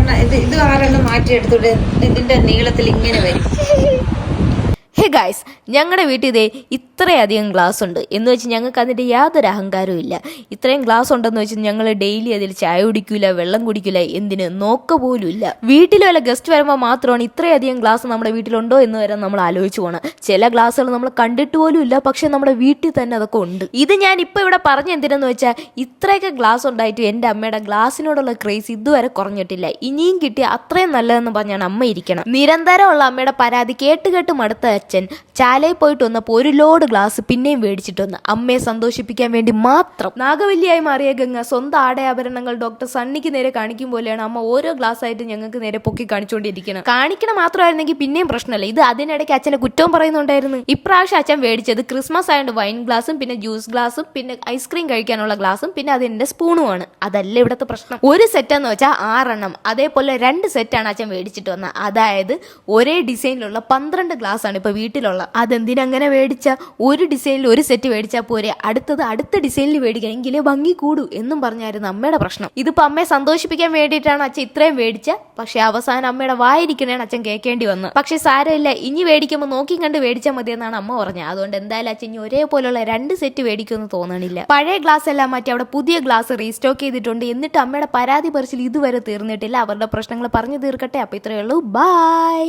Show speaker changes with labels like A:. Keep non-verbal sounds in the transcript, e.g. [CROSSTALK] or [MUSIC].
A: ആറെണ്ണം ഇത് ഇത് ആറെണ്ണം മാറ്റിയെടുത്തിട്ട് ഇതിന്റെ നീളത്തിൽ ഇങ്ങനെ വരും. [LAUGHS]
B: ഹേ ഗായ്സ് ഞങ്ങളുടെ വീട്ടിൽ ഇതേ ഇത്രയധികം ഗ്ലാസ് ഉണ്ട്. എന്ന് വെച്ച് ഞങ്ങൾക്ക് അതിന്റെ യാതൊരു അഹങ്കാരവും ഇല്ല. ഇത്രയും ഗ്ലാസ് ഉണ്ടെന്ന് വെച്ച് ഞങ്ങൾ ഡെയിലി അതിൽ ചായ കുടിക്കൂല വെള്ളം കുടിക്കൂല എന്തിന് നോക്ക പോലും ഇല്ല. വീട്ടിൽ വല്ല ഗസ്റ്റ് വരുമ്പോൾ മാത്രമാണ് ഇത്രയധികം ഗ്ലാസ് നമ്മുടെ വീട്ടിലുണ്ടോ എന്ന് വരെ നമ്മൾ ആലോചിച്ച് പോകണം ചില ഗ്ലാസ്സുകൾ നമ്മൾ കണ്ടിട്ട് പോലും ഇല്ല പക്ഷെ നമ്മുടെ വീട്ടിൽ തന്നെ അതൊക്കെ ഉണ്ട്. ഇത് ഞാൻ ഇപ്പോൾ ഇവിടെ പറഞ്ഞ എന്തിനെന്ന് വെച്ചാൽ ഇത്രയൊക്കെ ഗ്ലാസ് ഉണ്ടായിട്ട് എന്റെ അമ്മയുടെ ഗ്ലാസിനോടുള്ള ക്രേസ് ഇതുവരെ കുറഞ്ഞിട്ടില്ല. ഇനിയും കിട്ടിയ അത്രയും നല്ലതെന്ന് പറഞ്ഞാണ് അമ്മ ഇരിക്കണം. നിരന്തരമുള്ള അമ്മയുടെ പരാതി കേട്ട് കേട്ട് മടുത്ത അച്ഛൻ ചാലയിൽ പോയിട്ട് വന്നപ്പോൾ ഒരു ലോഡ് ഗ്ലാസ് പിന്നെയും മേടിച്ചിട്ട് വന്ന് അമ്മയെ സന്തോഷിപ്പിക്കാൻ വേണ്ടി മാത്രം. നാഗവല്ലിയായി മാറിയ ഗംഗ സ്വന്തം ആടയാഭരണങ്ങൾ ഡോക്ടർ സണ്ണിക്ക് നേരെ കാണിക്കും പോലെയാണ് അമ്മ ഓരോ ഗ്ലാസ് ആയിട്ട് ഞങ്ങൾക്ക് നേരെ പൊക്കി കാണിച്ചുകൊണ്ടിരിക്കണം കാണിക്കണ മാത്രമായിരുന്നെങ്കിൽ പിന്നെയും പ്രശ്നമല്ല. ഇത് അതിനിടയ്ക്ക് അച്ഛനെ കുറ്റവും പറയുന്നുണ്ടായിരുന്നു. ഇപ്രാവശ്യം അച്ഛൻ മേടിച്ചത് ക്രിസ്മസ് ആയതുകൊണ്ട് വൈൻ ഗ്ലാസും പിന്നെ ജ്യൂസ് ഗ്ലാസും പിന്നെ ഐസ്ക്രീം കഴിക്കാനുള്ള ഗ്ലാസും പിന്നെ അതിന്റെ സ്പൂണുമാണ് അതല്ല ഇവിടുത്തെ പ്രശ്നം. ഒരു സെറ്റ് എന്ന് വെച്ചാൽ ആറെണ്ണം. അതേപോലെ രണ്ട് സെറ്റാണ് അച്ഛൻ മേടിച്ചിട്ട് വന്നത്. അതായത് ഒരേ ഡിസൈനിലുള്ള പന്ത്രണ്ട് ഗ്ലാസ് ആണ് ഇപ്പൊ വീട്ടിലുള്ള. അതെന്തിനങ്ങനെ മേടിച്ച? ഒരു ഡിസൈനിൽ ഒരു സെറ്റ് മേടിച്ചാൽ പോരെ? അടുത്തത് അടുത്ത ഡിസൈനിൽ മേടിക്കാം എങ്കിലേ ഭംഗി കൂടൂ എന്നും പറഞ്ഞായിരുന്നു അമ്മയുടെ പ്രശ്നം. ഇതിപ്പോ അമ്മയെ സന്തോഷിപ്പിക്കാൻ വേണ്ടിയിട്ടാണ് അച്ഛൻ ഇത്രയും മേടിച്ച? പക്ഷേ അവസാനം അമ്മയുടെ വായിരിക്കണേണ് അച്ഛൻ കേൾക്കേണ്ടി വന്നു. പക്ഷേ സാരമില്ല ഇനി മേടിക്കുമ്പോൾ നോക്കി കണ്ട് മേടിച്ചാൽ മതി എന്നാണ് അമ്മ പറഞ്ഞത്. അതുകൊണ്ട് എന്തായാലും അച്ഛൻ ഇനി ഒരേപോലുള്ള രണ്ട് സെറ്റ് മേടിക്കുമെന്ന് തോന്നണില്ല. പഴയ ഗ്ലാസ് എല്ലാം മാറ്റി അവിടെ പുതിയ ഗ്ലാസ് റീസ്റ്റോക്ക് ചെയ്തിട്ടുണ്ട്. എന്നിട്ട് അമ്മയുടെ പരാതി പറിച്ചിൽ ഇതുവരെ തീർന്നിട്ടില്ല. അവരുടെ പ്രശ്നങ്ങൾ പറഞ്ഞു തീർക്കട്ടെ. അപ്പോൾ ഇത്രയേ ഉള്ളൂ. ബൈ